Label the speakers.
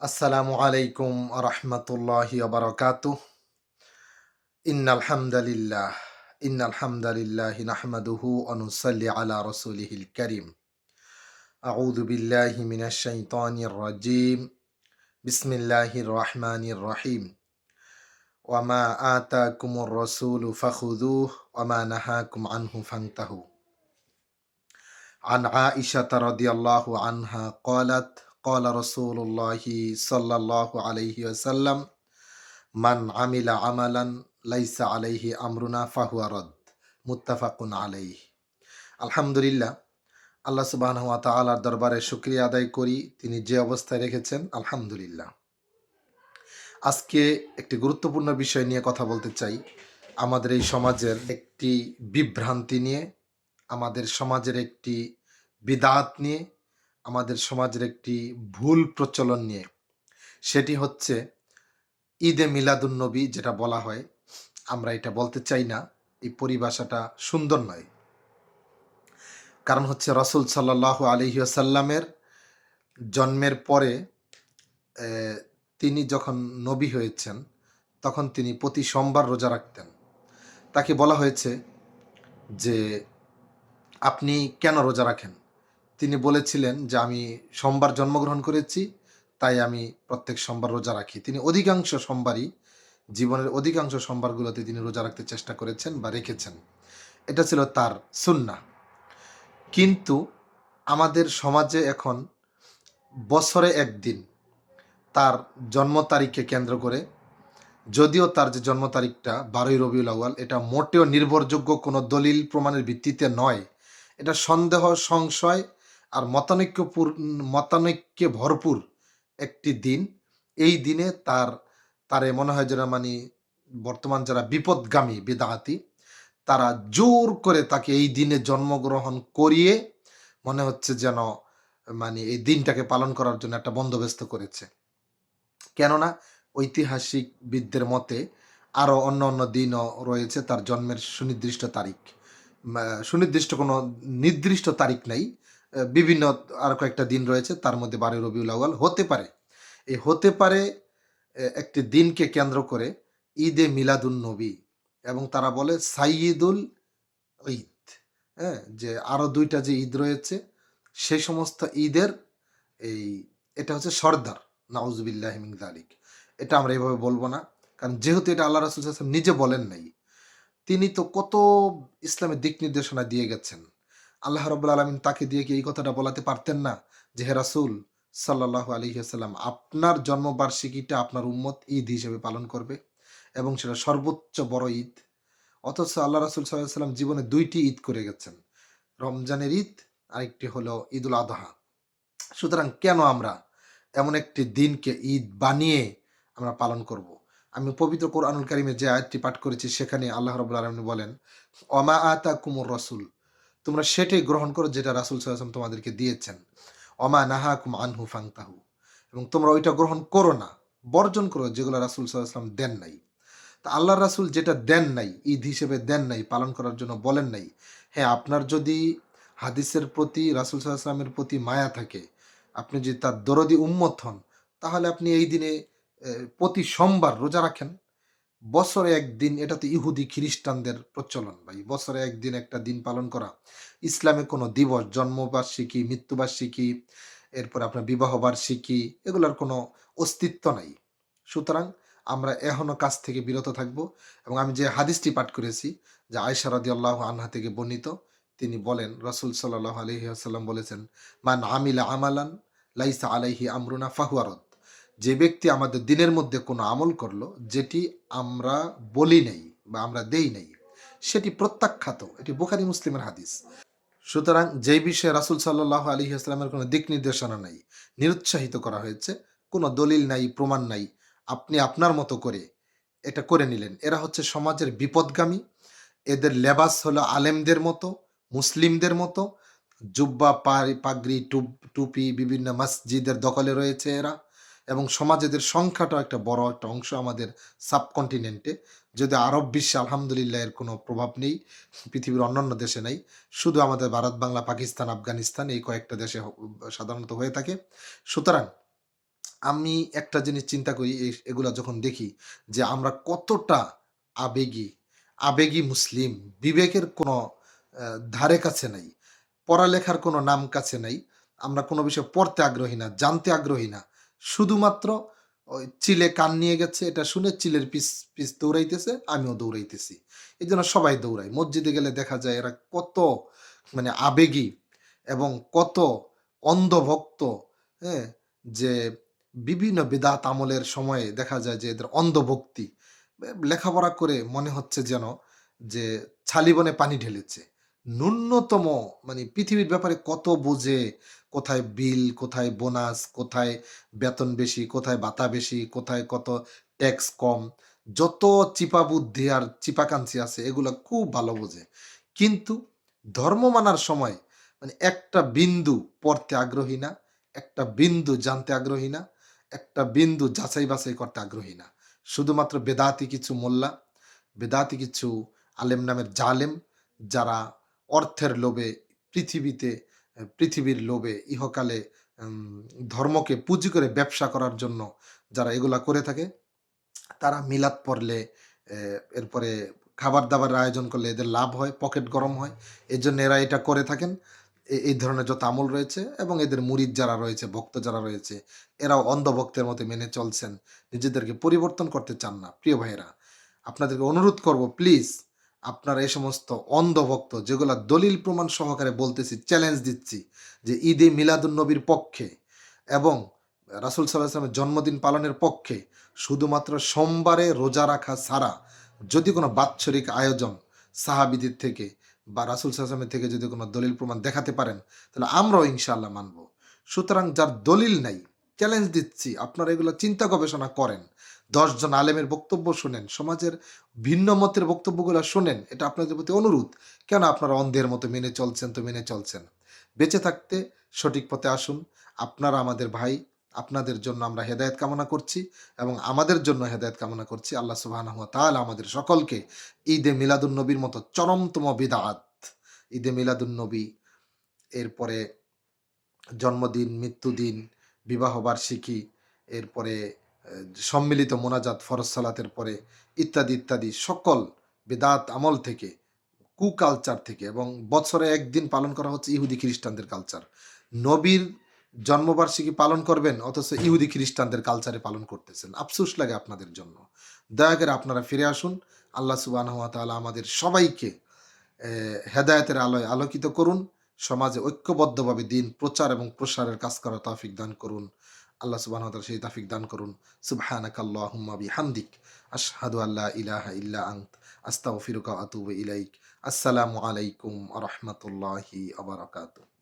Speaker 1: আসসালামু আলাইকুম রহমতুল্লাহি বারকাতু ইন্নাল হামদালিল্লাহ ইন্নাল হামদালিল্লাহ নাহমাদুহু অনুসাল্লি আলা রসুলিহিল করিম আউযু বিল্লাহি মিনাশ শাইতানির রাজিম বিসমিল্লাহির রহমানির রহিম ওয়ামা আতাকুমুর রাসূলু ফাখুযুহু ওয়ামা নাহাকুম আনহু ফান্তাহু عن عائشة رضي الله عنها قالت قال رسول الله صلى الله عليه وسلم من عمل عملا ليس عليه أمرنا فهو رد মুত্তাফাক আলাইহ আলহামদুলিল্লাহ আল্লাহ সুবাহ তালার দরবারে শুক্রিয়া আদায় করি তিনি যে অবস্থায় রেখেছেন আলহামদুলিল্লাহ আজকে একটি গুরুত্বপূর্ণ বিষয় নিয়ে কথা বলতে চাই আমাদের এই সমাজের একটি বিভ্রান্তি নিয়ে আমাদের সমাজের একটি বিদাত নিয়ে আমাদের সমাজের একটি ভুল প্রচলন নিয়ে। সেটি হচ্ছে ঈদে মিলাদুন্নবী যেটা বলা হয়, আমরা এটা বলতে চাই না, এই পরিভাষাটা সুন্দর নয়। কারণ হচ্ছে রসুল সাল্লাহ আলহিসাল্লামের জন্মের পরে তিনি যখন নবী হয়েছেন, তখন তিনি প্রতি সোমবার রোজা রাখতেন। তাকে বলা হয়েছে যে, আপনি কেন রোজা রাখেন? তিনি বলেছিলেন যে, আমি সোমবার জন্মগ্রহণ করেছি, তাই আমি প্রত্যেক সোমবার রোজা রাখি। তিনি অধিকাংশ সোমবারই, জীবনের অধিকাংশ সোমবারগুলোতে তিনি রোজা রাখতে চেষ্টা করেছেন বা রেখেছেন। এটা ছিল তার সুন্না কিন্তু আমাদের সমাজে এখন বছরে একদিন তার জন্ম তারিখকে কেন্দ্র করে, যদিও তার যে জন্ম তারিখটা বারোই রবিউল আউয়াল, এটা মোটেও নির্ভরযোগ্য কোনো দলিল প্রমাণের ভিত্তিতে নয়। এটা সন্দেহ, সংশয় আর মতানৈক্যপুর মতানৈক্যে ভরপুর একটি দিন। এই দিনে তার, তারে মনে হয় যেন মানে বর্তমান যারা বিপদগামী বেদাহাতি তারা জোর করে তাকে এই দিনে জন্মগ্রহণ করিয়ে মনে হচ্ছে যেন মানে এই দিনটাকে পালন করার জন্য একটা বন্দোবস্ত করেছে। কেননা ঐতিহাসিকবিদদের মতে আরও অন্য অন্য দিনও রয়েছে তার জন্মের সুনির্দিষ্ট তারিখ। সুনির্দিষ্ট কোনো নির্দিষ্ট তারিখ নেই। বিভিন্ন আর কয়েকটা দিন রয়েছে, তার মধ্যে বারো রবিউল আউয়াল হতে পারে। এই হতে পারে একটি দিনকে কেন্দ্র করে ঈদে মিলাদুন নবী এবং তারা বলে সাইয়দুল ঈদ। হ্যাঁ যে আরও দুইটা যে ঈদ রয়েছে, সে সমস্ত ঈদের এই, এটা হচ্ছে সর্দার, নাউজুবিল্লাহ মিন যালিক। এটা আমরা এভাবে বলব না, কারণ যেহেতু এটা আল্লাহ রাসুল নিজে বলেন নাই তিনি তো কত ইসলামের দিক নির্দেশনা দিয়ে গেছেন। আল্লাহ রব্বুল আলমিন তাকে দিয়ে কি এই কথাটা বলাতে পারতেন না? যে, হে রাসুল সাল্লাহ আলহিহাল্লাম আপনার জন্মবার্ষিকীটা আপনার উম্মত ঈদ হিসেবে পালন করবে এবং সেটা সর্বোচ্চ বড় ঈদ। অথচ আল্লাহ রাসুল সাল্লাম জীবনে দুইটি ঈদ করে গেছেন। রমজানের ঈদ, আরেকটি হলো ঈদুল আদহা। সুতরাং কেন আমরা এমন একটি দিনকে ঈদ বানিয়ে আমরা পালন করব? আমি পবিত্র কোরআনুল কারিমে যে আয়াতটি পাঠ করেছি, সেখানে আল্লাহ রবুল আলমিন বলেন অমা আতা কুমুর রসুল। তোমরা সেটাই গ্রহণ করো যেটা রাসুল সাল্লাম তোমাদেরকে দিয়েছেন। অমা নাহা কুম আনহু ফাংতাহু এবং তোমরা ওইটা গ্রহণ করো না, বর্জন করো যেগুলো রাসুল সাল্লাম দেন নাই। তা আল্লাহ রাসুল যেটা দেন নাই, ঈদ হিসেবে দেন নাই, পালন করার জন্য বলেন নাই হ্যাঁ আপনার যদি হাদিসের প্রতি, রাসুল সাল্লামের প্রতি মায়া থাকে, আপনি যদি তার দরদি উম্মত হন, তাহলে আপনি এই দিনে প্রতি সোমবার রোজা রাখেন। বছরে একদিন এটা তো ইহুদি খ্রিস্টানদের প্রচলন ভাই। বছরে একদিন একটা দিন পালন করা। ইসলামে কোনো দিবস, জন্মবার্ষিকী, মৃত্যুবার্ষিকী, এরপর আপনার বিবাহ বার্ষিকী এগুলোর কোনো অস্তিত্ব নাই। সুতরাং আমরা এখনও কাজ থেকে বিরত থাকব এবং আমি যে হাদিসটি পাঠ করেছি, যে আয়সা আল্লাহ আনহা থেকে বর্ণিত, তিনি বলেন, রসুল সাল্লাহ আলহি বলেছেন, মান আমিলা আমালান, লাইসা আলাইহি আমরুনা ফাহুয়ারত যে ব্যক্তি আমাদের দিনের মধ্যে কোনো আমল করল, যেটি আমরা বলি নাই বা আমরা দেই নাই, সেটি প্রত্যাখ্যাত। এটি বুখারি মুসলিমের হাদিস। সুতরাং যেই বিষয়ে রাসুল সাল্লাহ আলী আসলামের কোনো দিক নির্দেশনা নাই, নিরুৎসাহিত করা হয়েছে, কোনো দলিল নাই, প্রমাণ নাই, আপনি আপনার মতো করে এটা করে নিলেন। এরা হচ্ছে সমাজের বিপদগামী, এদের লেবাস হলো আলেমদের মতো, মুসলিমদের মতো, জুব্বা পাগড়ি টুপ- টুপি বিভিন্ন মসজিদের দখলে রয়েছে এরা। এবং সমাজেদের সংখ্যাটাও একটা বড় একটা অংশ আমাদের সাবকন্টিনেন্টে যদি আরব বিশ্বে আলহামদুলিল্লাহ এর কোনো প্রভাব নেই পৃথিবীর অন্যান্য দেশে নেই শুধু আমাদের ভারত বাংলা পাকিস্তান আফগানিস্তান এই কয়েকটা দেশে সাধারণত হয়ে থাকে সুতরাং আমি একটা জিনিস চিন্তা করি এগুলা যখন দেখি যে আমরা কতটা আবেগী, আবেগী মুসলিম। বিবেকের কোনো ধারে কাছে নাই। পড়ালেখার কোনো নাম কাছে নাই। আমরা কোনো বিষয়ে পড়তে আগ্রহী না, জানতে আগ্রহী না। শুধুমাত্র ওই চিলে কান নিয়ে গেছে এটা শুনে চিলের পিস পিস দৌড়াইতেছে, আমিও দৌড়াইতেছি। এই জন্য সবাই দৌড়ায়। মসজিদে গেলে দেখা যায় এরা কত মানে আবেগী এবং কত অন্ধভক্ত, হ্যাঁ? যে বিভিন্ন বেদাত আমলের সময়ে দেখা যায় যে এদের অন্ধভক্তি। লেখাপড়া করে মনে হচ্ছে যেন যে ছালিবনে পানি ঢেলেছে। ন্যূনতম মানে পৃথিবীর ব্যাপারে কত বোঝে, কোথায় বিল, কোথায় বোনাস, কোথায় বেতন বেশি, কোথায় ভাতা বেশি, কোথায় কত ট্যাক্স কম। যত চিপা বুদ্ধি আর চিপাকাঞ্চি আছে এগুলা খুব ভালো বোঝে। কিন্তু ধর্ম মানার সময় মানে একটা বিন্দু পড়তে আগ্রহী না, একটা বিন্দু জানতে আগ্রহী না, একটা বিন্দু যাচাই বাছাই করতে আগ্রহী না। শুধুমাত্র বেদাতি কিছু মোল্লা, বেদাতি কিছু আলেম নামের জালেম যারা অর্থের লোভে পৃথিবীতে পৃথিবীর লোভে ইহকালে ধর্মকে পুঁজি করে ব্যবসা করার জন্য যারা এগুলা করে থাকে, তারা মিলাদ পড়লে এরপরে খাবার-দাবারের আয়োজন করলে এদের লাভ হয়, পকেট গরম হয়। এর জন্য এরা এটা করে থাকেন। এই ধরনের যত আমল রয়েছে এবং এদের মুরিদ যারা রয়েছে, ভক্ত যারা রয়েছে, এরাও অন্ধভক্তের মতো মেনে চলছেন। নিজেদেরকে পরিবর্তন করতে চান না। প্রিয় ভাইয়েরা, আপনাদেরকে অনুরোধ করব প্লিজ আপনারা এই সমস্ত অন্ধভক্ত যেগুলা দলিল প্রমাণ সহকারে বলতেছি, চ্যালেঞ্জ দিচ্ছি যে ঈদে মিলাদুন্নবীর পক্ষে এবং রাসুল ওয়াসাল্লামের জন্মদিন পালনের পক্ষে শুধুমাত্র সোমবারে রোজা রাখা ছাড়া যদি কোনো বাৎসরিক আয়োজন সাহাবীদের থেকে বা রাসুল ওয়াসাল্লামের থেকে যদি কোনো দলিল প্রমাণ দেখাতে পারেন, তাহলে আমরাও ইনশাআল্লাহ মানব। সুতরাং যার দলিল নাই, চ্যালেঞ্জ দিচ্ছি আপনারা এগুলো চিন্তা গবেষণা করেন। ১০ জন আলেমের বক্তব্য শোনেন, সমাজের ভিন্ন মতের বক্তব্যগুলা শোনেন। এটা আপনাদের প্রতি অনুরোধ। কেন আপনারা অন্ধের মতো মেনে চলছেন তো মেনে চলছেন। বেঁচে থাকতে সঠিক পথে আসুন। আপনারা আমাদের ভাই। আপনাদের জন্য আমরা হেদায়েত কামনা করছি এবং আমাদের জন্য হেদায়েত কামনা করছি। আল্লাহ ওয়া আমাদের সকলকে ঈদে মিলাদুন্নবীর মতো চরমতম বিদআত, ঈদে মিলাদুন্নবী, এরপরে জন্মদিন, মৃত্যুদিন, বিবাহ বার্ষিকী, এরপরে সম্মিলিত মোনাজাত ফরজ সালাতের পরে ইত্যাদি, ইত্যাদি সকল বেদাত আমল থেকে, কুকালচার থেকে এবং বছরে একদিন পালন করা হচ্ছে ইহুদি খ্রিস্টানদের কালচার। নবীর জন্মবার্ষিকী পালন করবেন অথচ ইহুদি খ্রিস্টানদের কালচারে পালন করতেছেন। আফসোস লাগে আপনাদের জন্য। দয়া করে আপনারা ফিরে আসুন। আল্লাহ তাআলা আমাদের সবাইকে হেদায়তের আলোয় আলোকিত করুন। সমাজে ঐক্যবদ্ধভাবে দিন, প্রচার এবং প্রসারের কাজ করার তাফিক দান করুন। আল্লাহ সুবাহ সেই তাফিক দান করুন। সুবহানাকাল্লাহুম্মা বিহামদিক আশহাদু আল্লা ইলাহা ইল্লা আনত আস্তাগফিরুকা ওয়া আতুবু ইলাইক। আসসালামু আলাইকুম ওয়া রাহমাতুল্লাহি ওয়া বারাকাতুহু।